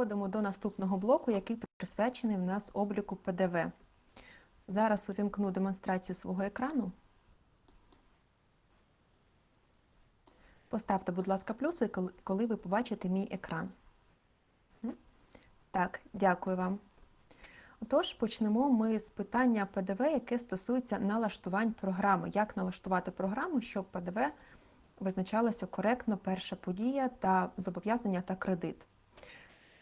переходимо до наступного блоку, який присвячений в нас обліку ПДВ. Зараз увімкну демонстрацію свого екрану. Поставте, будь ласка, плюси, коли- ви побачите мій екран. Так, дякую вам. Отож, почнемо ми з питання ПДВ, яке стосується налаштувань програми. Як налаштувати програму, щоб ПДВ визначалося коректно перша подія та зобов'язання та кредит.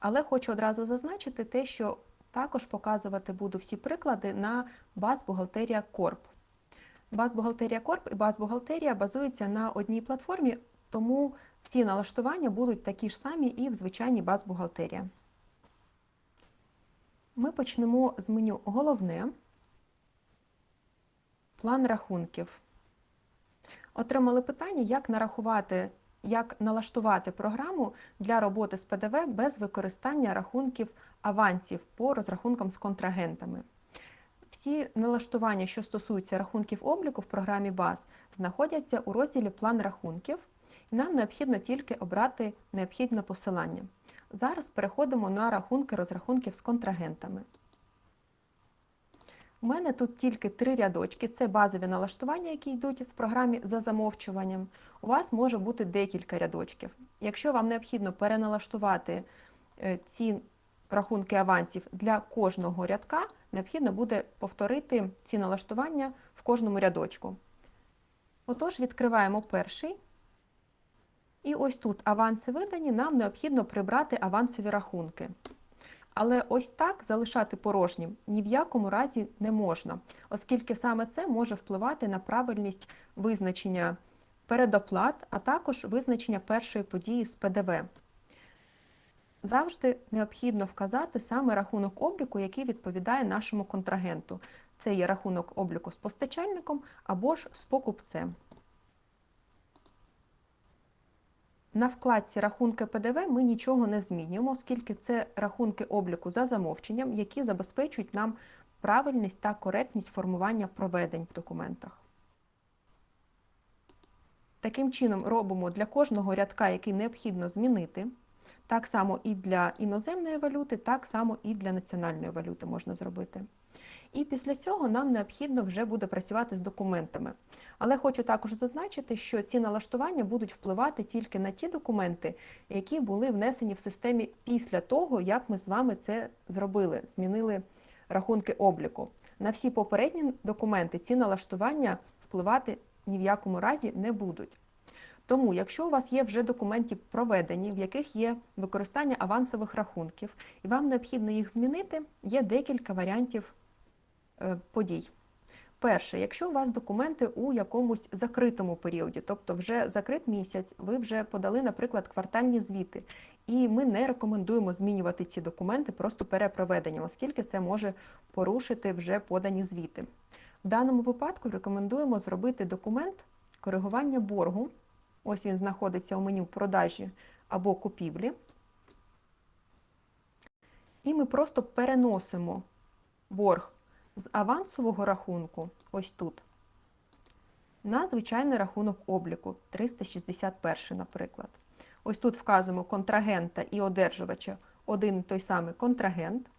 Але хочу одразу зазначити те, що також показувати буду всі приклади на баз-бухгалтерія Корп. Баз-бухгалтерія Корп і баз-бухгалтерія базуються на одній платформі, тому всі налаштування будуть такі ж самі і в звичайній баз-бухгалтерія. Ми почнемо з меню Головне, план рахунків. Отримали питання, як нарахувати, як налаштувати програму для роботи з ПДВ без використання рахунків авансів по розрахункам з контрагентами. Всі налаштування, що стосуються рахунків обліку в програмі БАЗ, знаходяться у розділі План рахунків, і нам необхідно тільки обрати необхідне посилання. Зараз переходимо на рахунки розрахунків з контрагентами. У мене тут тільки три рядочки. Це базові налаштування, які йдуть в програмі за замовчуванням. У вас може бути декілька рядочків. Якщо вам необхідно переналаштувати е, ці рахунки авансів для кожного рядка, необхідно буде повторити ці налаштування в кожному рядочку. Отож, відкриваємо перший. І ось тут аванси видані, нам необхідно прибрати авансові рахунки. Але ось так залишати порожнім ні в якому разі не можна, оскільки саме це може впливати на правильність визначення передоплат, а також визначення першої події з ПДВ. Завжди необхідно вказати саме рахунок обліку, який відповідає нашому контрагенту. Це є рахунок обліку з постачальником або ж з покупцем. На вкладці рахунки ПДВ ми нічого не змінюємо, оскільки це рахунки обліку за замовченням, які забезпечують нам правильність та коректність формування проведень в документах. Таким чином робимо для кожного рядка, який необхідно змінити, так само і для іноземної валюти, так само і для національної валюти можна зробити. І після цього нам необхідно вже буде працювати з документами. Але хочу також зазначити, що ці налаштування будуть впливати тільки на ті документи, які були внесені в системі після того, як ми з вами це зробили, змінили рахунки обліку. На всі попередні документи ці налаштування впливати ні в якому разі не будуть. Тому, якщо у вас є вже документи проведені, в яких є використання авансових рахунків, і вам необхідно їх змінити, є декілька варіантів подій. Перше, якщо у вас документи у якомусь закритому періоді, тобто вже закрит місяць, ви вже подали, наприклад, квартальні звіти, і ми не рекомендуємо змінювати ці документи просто перепроведенням, оскільки це може порушити вже подані звіти. В даному випадку рекомендуємо зробити документ коригування боргу. Ось він знаходиться у меню продажі або купівлі. І ми просто переносимо борг з авансового рахунку, ось тут, на звичайний рахунок обліку 361, наприклад. Ось тут вказуємо контрагента і одержувача один той самий контрагент,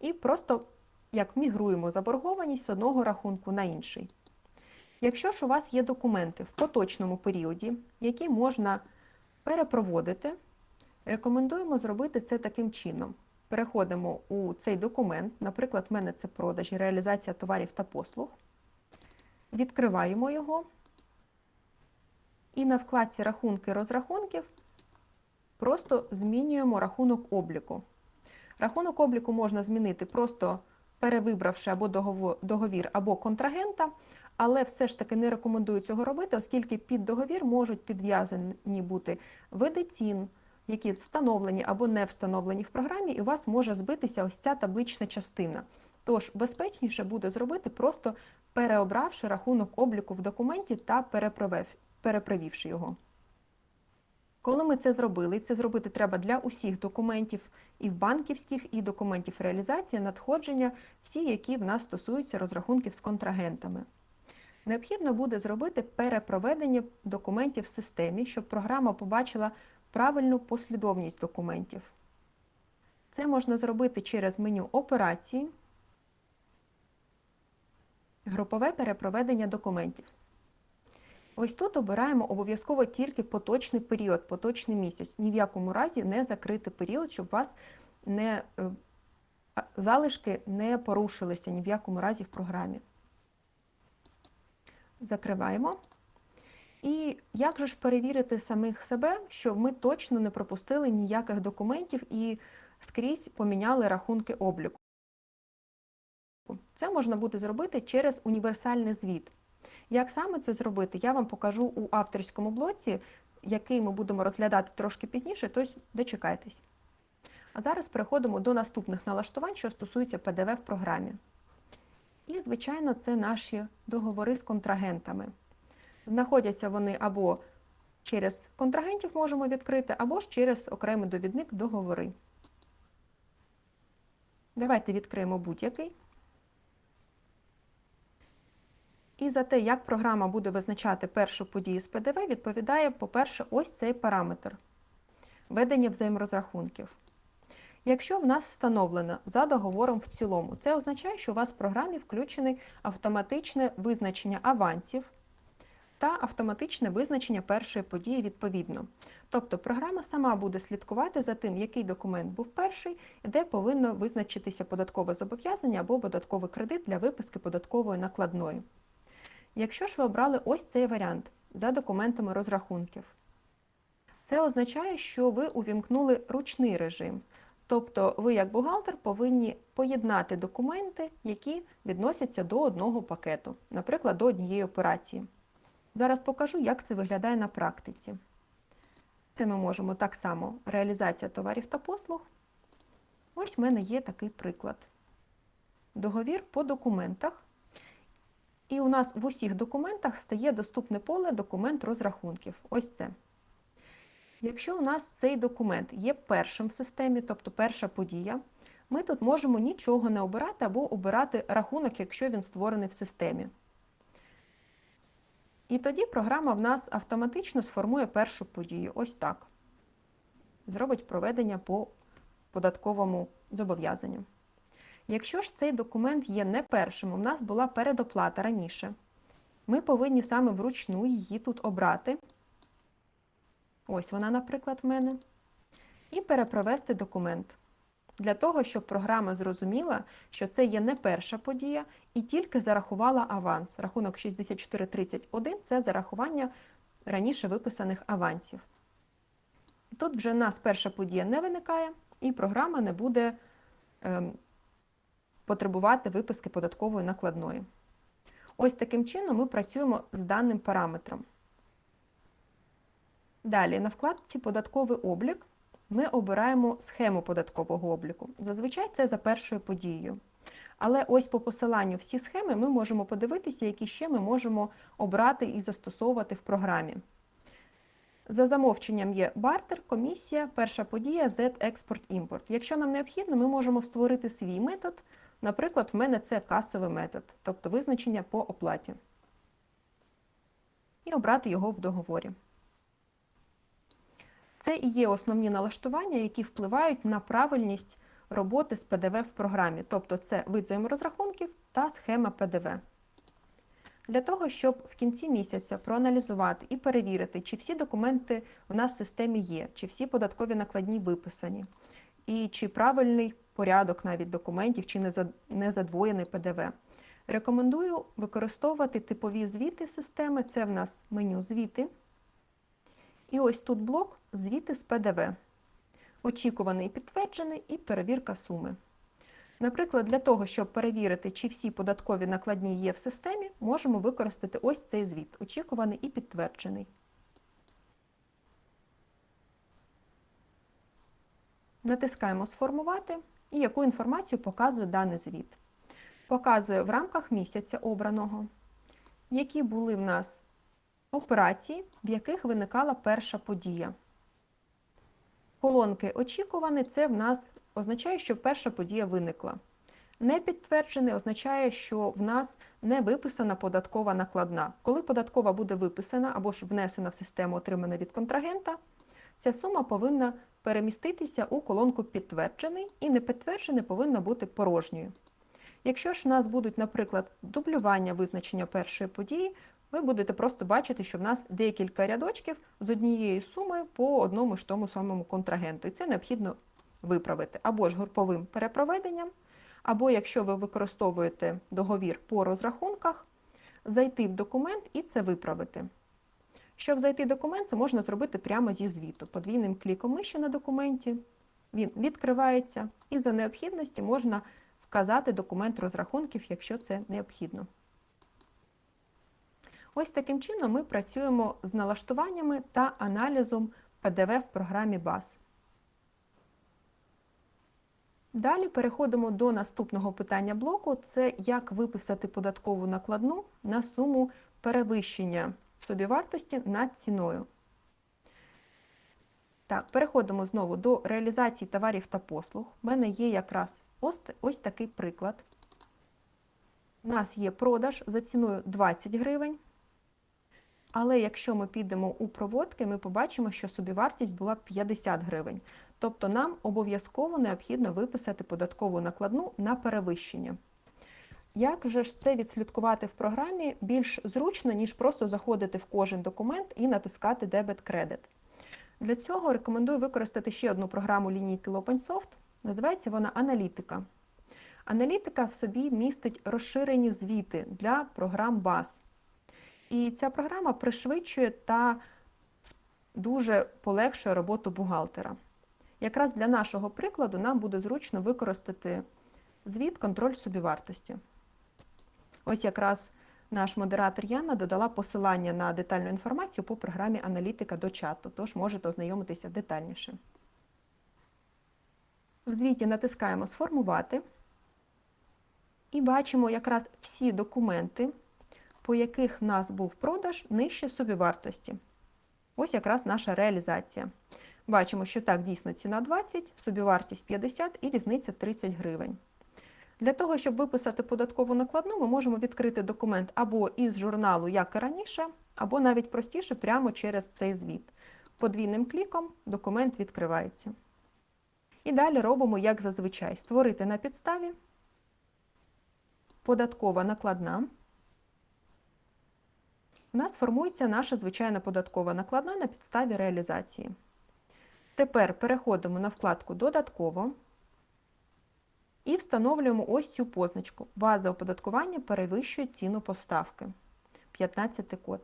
і просто як мігруємо заборгованість з одного рахунку на інший. Якщо ж у вас є документи в поточному періоді, які можна перепроводити, рекомендуємо зробити це таким чином. Переходимо у цей документ, наприклад, в мене це продажі, реалізація товарів та послуг. Відкриваємо його. І на вкладці рахунки розрахунків просто змінюємо рахунок обліку. Рахунок обліку можна змінити просто перевибравши або договір, або контрагента, але все ж таки не рекомендую цього робити, оскільки під договір можуть підв'язані бути види цін, які встановлені або не встановлені в програмі, і у вас може збитися ось ця таблична частина. Тож безпечніше буде зробити, просто переобравши рахунок обліку в документі та перепровівши його. Коли ми це зробили, це зробити треба для усіх документів, і в банківських, і документів реалізації, надходження, всі, які в нас стосуються розрахунків з контрагентами. Необхідно буде зробити перепроведення документів в системі, щоб програма побачила правильну послідовність документів. Це можна зробити через меню Операції, Групове перепроведення документів. Ось тут обираємо обов'язково тільки поточний період, поточний місяць. Ні в якому разі не закрити період, щоб у вас не, е, залишки не порушилися ні в якому разі в програмі. Закриваємо. І як же ж перевірити самих себе, що ми точно не пропустили ніяких документів і скрізь поміняли рахунки обліку? Це можна буде зробити через універсальний звіт. Як саме це зробити, я вам покажу у авторському блоці, який ми будемо розглядати трошки пізніше, тож дочекайтесь. А зараз переходимо до наступних налаштувань, що стосуються ПДВ в програмі. І, звичайно, це наші договори з контрагентами. Знаходяться вони або через контрагентів можемо відкрити, або ж через окремий довідник договори. Давайте відкриємо будь-який. І за те, як програма буде визначати першу подію з ПДВ, відповідає, по-перше, ось цей параметр ведення взаєморозрахунків. Якщо в нас встановлено за договором в цілому, це означає, що у вас в програмі включене автоматичне визначення авансів та автоматичне визначення першої події відповідно. Тобто програма сама буде слідкувати за тим, який документ був перший, де повинно визначитися податкове зобов'язання або податковий кредит для виписки податкової накладної. Якщо ж ви обрали ось цей варіант за документами розрахунків, це означає, що ви увімкнули ручний режим. Тобто ви, як бухгалтер, повинні поєднати документи, які відносяться до одного пакету, наприклад, до однієї операції. Зараз покажу, як це виглядає на практиці. Це ми можемо так само реалізація товарів та послуг. Ось в мене є такий приклад. Договір по документах. І у нас в усіх документах стає доступне поле документ розрахунків. Ось це. Якщо у нас цей документ є першим в системі, тобто перша подія, ми тут можемо нічого не обирати або обирати рахунок, якщо він створений в системі. І тоді програма в нас автоматично сформує першу подію. Ось так. Зробить проведення по податковому зобов'язанню. Якщо ж цей документ є не першим, у нас була передоплата раніше, ми повинні саме вручну її тут обрати. Ось вона, наприклад, в мене. І перепровести документ. Для того, щоб програма зрозуміла, що це є не перша подія, і тільки зарахувала аванс. Рахунок 6431 це зарахування раніше виписаних авансів. Тут вже в нас перша подія не виникає, і програма не буде ем, потребувати виписки податкової накладної. Ось таким чином ми працюємо з даним параметром. Далі, на вкладці Податковий облік ми обираємо схему податкового обліку. Зазвичай це за першою подією. Але ось по посиланню всі схеми ми можемо подивитися, які ще ми можемо обрати і застосовувати в програмі. За замовченням є бартер, комісія, перша подія, Z, експорт, імпорт. Якщо нам необхідно, ми можемо створити свій метод. Наприклад, в мене це касовий метод, тобто визначення по оплаті. І обрати його в договорі. Це і є основні налаштування, які впливають на правильність роботи з ПДВ в програмі, тобто це вид взаєморозрахунків та схема ПДВ. Для того, щоб в кінці місяця проаналізувати і перевірити, чи всі документи в нас в системі є, чи всі податкові накладні виписані, і чи правильний порядок навіть документів, чи не за- задвоєний ПДВ. Рекомендую використовувати типові звіти системи. Це в нас меню звіти. І ось тут блок звіти з ПДВ. Очікуваний підтверджений і перевірка суми. Наприклад, для того, щоб перевірити, чи всі податкові накладні є в системі, можемо використати ось цей звіт, очікуваний і підтверджений. Натискаємо Сформувати і яку інформацію показує даний звіт. Показує в рамках місяця обраного, які були в нас операції, в яких виникала перша подія. Колонки очікувані це в нас означає, що перша подія виникла. Не підтверджений означає, що в нас не виписана податкова накладна. Коли податкова буде виписана або ж внесена в систему, отримана від контрагента, ця сума повинна переміститися у колонку підтверджений і непідтверджений повинно бути порожньою. Якщо ж у нас будуть, наприклад, дублювання визначення першої події, ви будете просто бачити, що в нас декілька рядочків з однією сумою по одному ж тому самому контрагенту. І це необхідно виправити або ж груповим перепроведенням, або якщо ви використовуєте договір по розрахунках, зайти в документ і це виправити. Щоб зайти в документ, це можна зробити прямо зі звіту. Подвійним кліком миші на документі він відкривається, і за необхідності можна вказати документ розрахунків, якщо це необхідно. Ось таким чином ми працюємо з налаштуваннями та аналізом ПДВ в програмі BAS. Далі переходимо до наступного питання блоку: це як виписати податкову накладну на суму перевищення собівартості над ціною. Так, переходимо знову до реалізації товарів та послуг. У мене є якраз ось, ось такий приклад. У нас є продаж за ціною 20 гривень. Але якщо ми підемо у проводки, ми побачимо, що собівартість була 50 гривень. Тобто нам обов'язково необхідно виписати податкову накладну на перевищення. Як же ж це відслідкувати в програмі більш зручно, ніж просто заходити в кожен документ і натискати дебет-кредит? Для цього рекомендую використати ще одну програму лінійки LopenSoft. Називається вона Аналітика. Аналітика в собі містить розширені звіти для програм BAS. І ця програма пришвидшує та дуже полегшує роботу бухгалтера. Якраз для нашого прикладу нам буде зручно використати звіт контроль собівартості. Ось якраз наш модератор Яна додала посилання на детальну інформацію по програмі Аналітика до чату, тож можете ознайомитися детальніше. В звіті натискаємо Сформувати і бачимо якраз всі документи, по яких в нас був продаж нижче собівартості. Ось якраз наша реалізація. Бачимо, що так, дійсно ціна 20, собівартість 50 і різниця 30 гривень. Для того, щоб виписати податкову накладну, ми можемо відкрити документ або із журналу, як і раніше, або навіть простіше прямо через цей звіт. Подвійним кліком документ відкривається. І далі робимо, як зазвичай, створити на підставі, податкова накладна. У нас формується наша звичайна податкова накладна на підставі реалізації. Тепер переходимо на вкладку Додатково і встановлюємо ось цю позначку. База оподаткування перевищує ціну поставки. 15 код.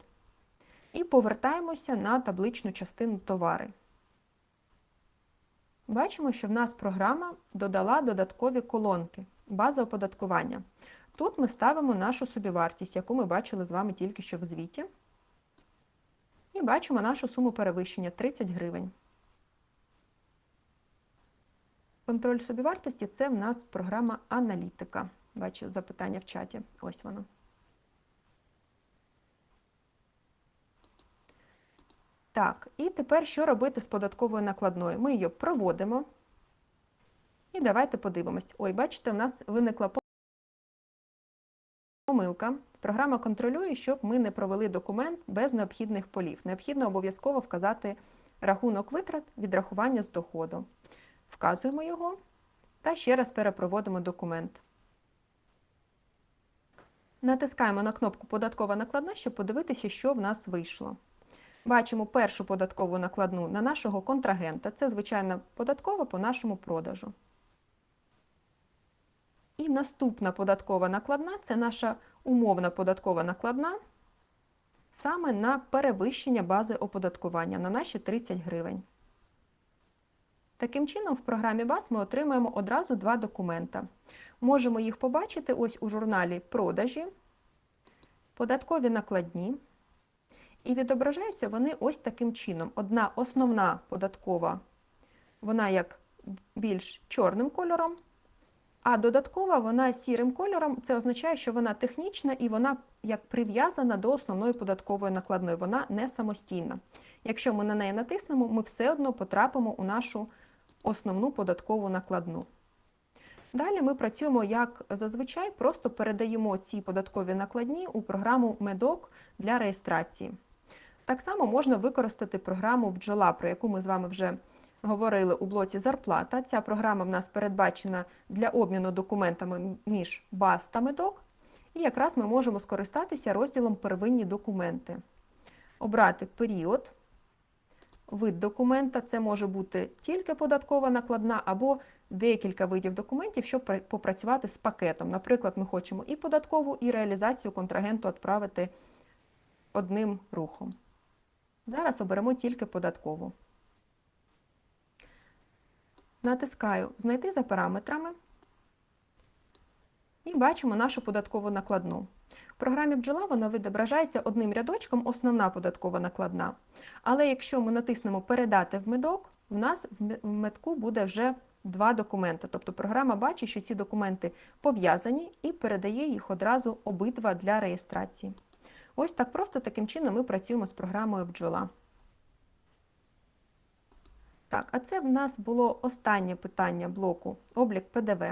І повертаємося на табличну частину товари. Бачимо, що в нас програма додала додаткові колонки. База оподаткування. Тут ми ставимо нашу собівартість, яку ми бачили з вами тільки що в звіті. І бачимо нашу суму перевищення 30 гривень. Контроль собівартості це в нас програма аналітика. Бачу запитання в чаті. Ось воно. Так, і тепер що робити з податковою накладною? Ми її проводимо. І давайте подивимось. Ой, бачите, в нас виникла помилка. Програма контролює, щоб ми не провели документ без необхідних полів. Необхідно обов'язково вказати рахунок витрат відрахування з доходу. Вказуємо його та ще раз перепроводимо документ. Натискаємо на кнопку Податкова накладна, щоб подивитися, що в нас вийшло. Бачимо першу податкову накладну на нашого контрагента. Це звичайна податкова по нашому продажу. І наступна податкова накладна це наша умовна податкова накладна саме на перевищення бази оподаткування на наші 30 гривень. Таким чином, в програмі BAS ми отримаємо одразу два документа. Можемо їх побачити ось у журналі продажі, податкові накладні. І відображаються вони ось таким чином. Одна основна податкова, вона як більш чорним кольором, а додаткова вона сірим кольором. Це означає, що вона технічна і вона як прив'язана до основної податкової накладної. Вона не самостійна. Якщо ми на неї натиснемо, ми все одно потрапимо у нашу основну податкову накладну. Далі ми працюємо, як зазвичай, просто передаємо ці податкові накладні у програму MEDOC для реєстрації. Так само можна використати програму бджола, про яку ми з вами вже говорили у блоці зарплата. Ця програма в нас передбачена для обміну документами між баз та медок. І якраз ми можемо скористатися розділом первинні документи. Обрати період, вид документа, це може бути тільки податкова накладна або декілька видів документів, щоб попрацювати з пакетом. Наприклад, ми хочемо і податкову, і реалізацію контрагенту відправити одним рухом. Зараз оберемо тільки податкову. Натискаю Знайти за параметрами і бачимо нашу податкову накладну. В програмі бджола вона відображається одним рядочком основна податкова накладна. Але якщо ми натиснемо Передати в медок, в нас в ме- медку буде вже два документи. Тобто програма бачить, що ці документи пов'язані і передає їх одразу обидва для реєстрації. Ось так просто таким чином ми працюємо з програмою бджола. Так, а це в нас було останнє питання блоку облік ПДВ.